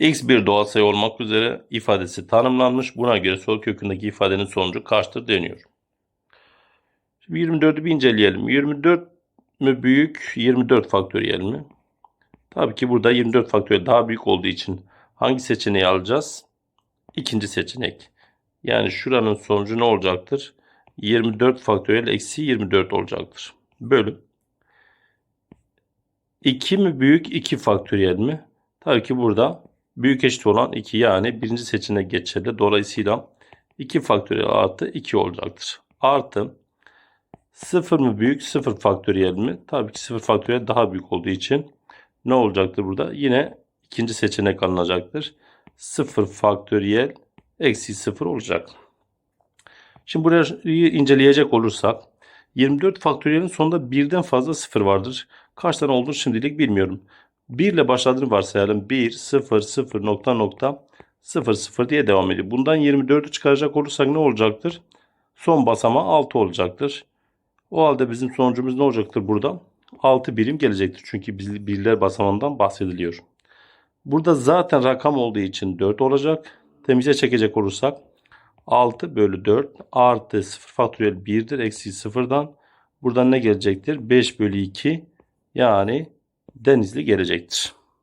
x bir doğal sayı olmak üzere ifadesi tanımlanmış. Buna göre sol kökündeki ifadenin sonucu kaçtır deniyor. Şimdi 24'ü bir inceleyelim. 24 mü büyük 24 faktöriyel mi? Tabii ki burada 24 faktöriyel daha büyük olduğu için hangi seçeneği alacağız? İkinci seçenek. Yani şuranın sonucu ne olacaktır? 24 faktöriyel eksi 24 olacaktır. Bölü. 2 mi büyük 2 faktöriyel mi? Tabii ki burada büyük eşit olan 2 yani birinci seçenek geçerli. Dolayısıyla 2 faktöriyel artı 2 olacaktır. Artı 0 mı büyük 0 faktöriyel mi? Tabii ki 0 faktöriyel daha büyük olduğu için ne olacaktır burada? Yine ikinci seçenek alınacaktır. 0 faktöriyel eksi 0 olacak. Şimdi burayı inceleyecek olursak 24 faktöriyelin sonunda birden fazla sıfır vardır. Kaç tane olduğunu şimdilik bilmiyorum. 1 ile başladığını varsayalım. 1, 0, 0, nokta nokta 0, 0 diye devam ediyor. Bundan 24'ü çıkaracak olursak ne olacaktır? Son basamağı 6 olacaktır. O halde bizim sonucumuz ne olacaktır burada? 6 birim gelecektir. Çünkü birler basamağından bahsediliyor. Burada zaten rakam olduğu için 4 olacak. Temize çekecek olursak 6 bölü 4 artı 0 faktöriyel 1'dir. Eksi 0'dan buradan ne gelecektir? 5 bölü 2 yani denizli gelecektir.